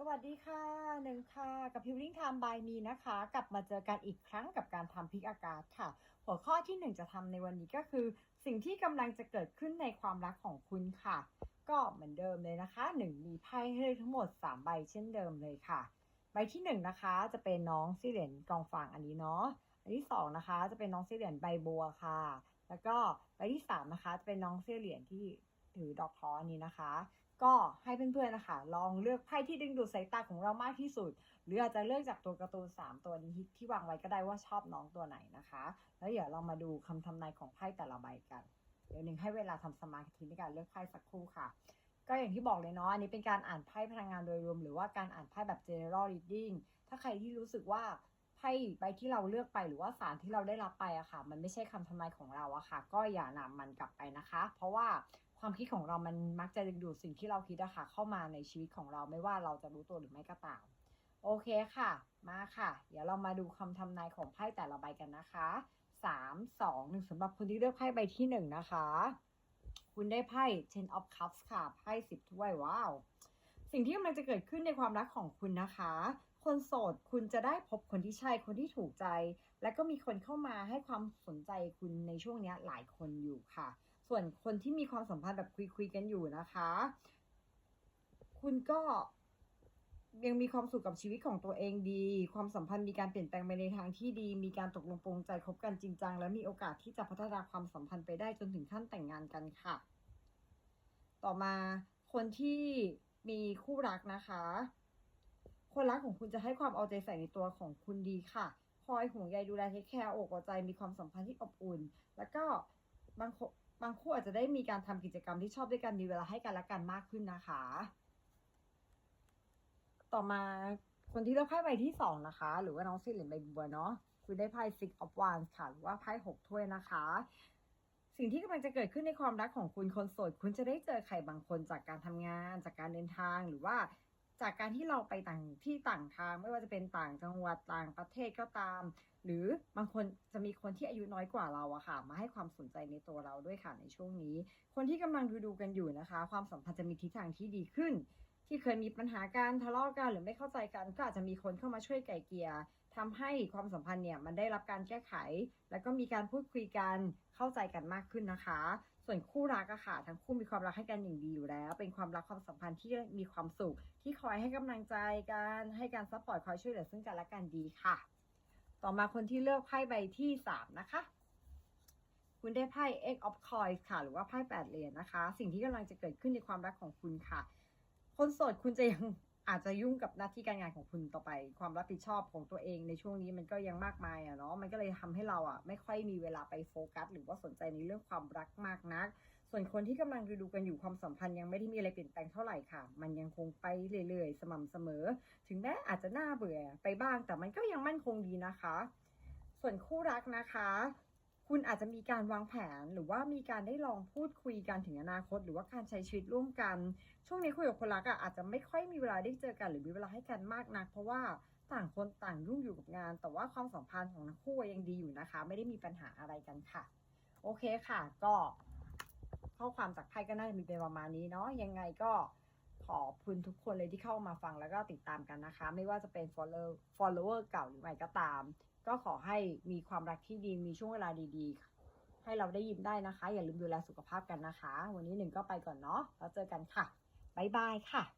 สวัสดีค่ะหนึ่งค่ะ กับพิวลิ่งไทม์บายมีนะคะ กลับมาเจอกันอีกครั้งกับการทำพิกอากาศค่ะ หัวข้อที่หนึ่งจะทำในวันนี้ก็คือ สิ่งที่กำลังจะเกิดขึ้นในความรักของคุณค่ะ ก็เหมือนเดิมเลยนะคะหนึ่งมีไพ่ให้เลือกทั้งหมด3ใบเช่นเดิมเลยค่ะ ใบที่1นะคะ จะเป็นน้องซิเหรียญกองฟางอันนี้เนาะอันที่2นะคะจะเป็นน้องซิเหรียญใบบัวค่ะ แล้วก็ใบที่3นะคะจะเป็นน้องซิเหรียญที่ถือดอกท้ออันนี้นะคะ ก็ให้เพื่อนๆนะคะ ลองเลือกไพ่ที่ดึงดูดสายตาของเรามากที่สุด หรืออาจจะเลือกจากตัวการ์ตูน3 ตัวนี้ที่วางไว้ก็ได้ว่าชอบน้องตัวไหนนะคะ แล้วเดี๋ยวเรามาดูคำทำนายของไพ่แต่ละใบกัน เดี๋ยวหนึ่งให้เวลาทำสมาธิในการเลือกไพ่สักครู่ค่ะ ก็อย่างที่บอกเลยเนาะอันนี้เป็นการอ่านไพ่พลังงานโดยรวม หรือว่าการอ่านไพ่แบบ general reading ถ้าใครที่รู้สึกว่าไพ่ใบที่เราเลือกไปหรือว่าสารที่เราได้รับไปอะค่ะ มันไม่ใช่คำทำนายของเราอะค่ะ ก็อย่านำมันกลับไปนะคะ เพราะว่า ความคิดของเรามันมักจะดึงดูดสิ่งที่เราคิดอะค่ะ เข้ามาในชีวิตของเราไม่ว่าเราจะรู้ตัวหรือไม่ก็ตาม โอเคค่ะ มาค่ะ เดี๋ยวเรามาดูคำทำนายของไพ่แต่ละใบกันนะคะสามสองหนึ่งสำหรับคนที่เลือกไพ่ใบที่หนึ่งนะคะ คุณได้ไพ่ Ten of Cups ค่ะ ไพ่สิบถ้วยว้าว สิ่งที่กำลังจะเกิดขึ้นในความรักของคุณนะคะ คนโสดคุณจะได้พบคนที่ใช่ คนที่ถูกใจ และก็มีคนเข้ามาให้ความสนใจคุณในช่วงนี้หลายคนอยู่ค่ะ ส่วนคนที่มีความสัมพันธ์แบบคุยคุยๆกันอยู่นะคะ คุณก็ยังมีความสุขกับชีวิตของตัวเองดี ความสัมพันธ์มีการเปลี่ยนแปลงไปในทางที่ดี มีการตกลงปรงใจคบกันจริงจัง และมีโอกาสที่จะพัฒนาความสัมพันธ์ไปได้จนถึงขั้นแต่งงานกันค่ะ ต่อมาคนที่มีคู่รักนะคะ คนรักของคุณจะให้ความเอาใจใส่ในตัวของคุณดีค่ะ คอยห่วงใยดูแลเทคแคร์อกเอาใจ มีความสัมพันธ์ที่อบอุ่น แล้วก็บางคน บางคู่อาจจะได้มีการทำกิจกรรมที่ชอบด้วยกันมีเวลาให้กันและกันมากขึ้นนะคะ ต่อมาคนที่เลือกไพ่ใบที่สองนะคะ หรือว่าน้องซิลินใบบัวเนาะคุณได้ไพ่ Six of Wands ค่ะ หรือว่าไพ่หกถ้วยนะคะ สิ่งที่กำลังจะเกิดขึ้นในความรักของคุณคนโสด คุณจะได้เจอใครบางคนจากการทำงาน จากการเดินทางหรือว่า จากการที่เราไปต่างที่ต่างทางไม่ว่าจะเป็นต่างจังหวัดต่างประเทศก็ตาม หรือบางคนจะมีคนที่อายุน้อยกว่าเราอะค่ะ มาให้ความสนใจในตัวเราด้วยค่ะในช่วงนี้ คนที่กำลังดูดูกันอยู่นะคะ ความสัมพันธ์จะมีทิศทางที่ดีขึ้น ที่เคยมีปัญหาการทะเลาะกันหรือไม่เข้าใจกัน ก็อาจจะมีคนเข้ามาช่วยไก่เกลี่ย ทำให้ความสัมพันธ์เนี่ยมันได้รับการแก้ไข แล้วก็มีการพูดคุยกันเข้าใจกันมากขึ้นนะคะ ส่วนคู่รักอะค่ะทั้งคู่มีความรักให้กันอย่างดีอยู่แล้ว เป็นความรักความสัมพันธ์ที่มีความสุข ที่คอยให้กำลังใจกันให้การซัพพอร์ตคอยช่วยเหลือซึ่งกันและกันดีค่ะ ต่อมาคนที่เลือกไพ่ใบที่สามนะคะคุณได้ไพ่ Egg of Coins ค่ะ หรือว่าไพ่แปดเหรียญนะคะ สิ่งที่กำลังจะเกิดขึ้นในความรักของคุณค่ะ คนโสดคุณจะยัง อาจจะยุ่งกับหน้าที่การงานของคุณต่อไป ความรับผิดชอบของตัวเองในช่วงนี้มันก็ยังมากมายอะเนาะมันก็เลยทำให้เราอะไม่ค่อยมีเวลาไปโฟกัส หรือว่าสนใจในเรื่องความรักมากนัก ส่วนคนที่กำลังดูดูกันอยู่ความสัมพันธ์ยังไม่ได้มีอะไรเปลี่ยนแปลงเท่าไหร่ค่ะ มันยังคงไปเรื่อยๆ สม่ำเสมอ ถึงแม้อาจจะน่าเบื่อไปบ้าง แต่มันก็ยังมั่นคงดีนะคะ ส่วนคู่รักนะคะ คุณอาจจะมีการวางแผนหรือว่ามีการได้ลองพูดคุยกันถึงอนาคต หรือว่าการใช้ชีวิตร่วมกัน ช่วงนี้คุยกับคนรักอะอาจจะไม่ค่อยมีเวลาได้เจอกัน หรือมีเวลาให้กันมากนัก เพราะว่าต่างคนต่างยุ่งอยู่กับงาน แต่ว่าความสัมพันธ์ของทั้งคู่ยังดีอยู่นะคะ ไม่ได้มีปัญหาอะไรกันค่ะ โอเคค่ะ ก็ ข้อความจากไพ่ก็น่าจะมีเป็นประมาณนี้เนาะยังไงก็ ขอบคุณทุกคนเลยที่เข้ามาฟังแล้วก็ติดตามกันนะคะ ไม่ว่าจะเป็น follower follower เก่าหรือใหม่ก็ตาม ก็ขอให้มีความรักที่ดีมีช่วงเวลาดีๆ ให้เราได้ยิ้มได้นะคะ อย่าลืมดูแลสุขภาพกันนะคะ วันนี้หนึ่งก็ไปก่อนเนาะแล้วเจอกันค่ะบ๊ายบายค่ะ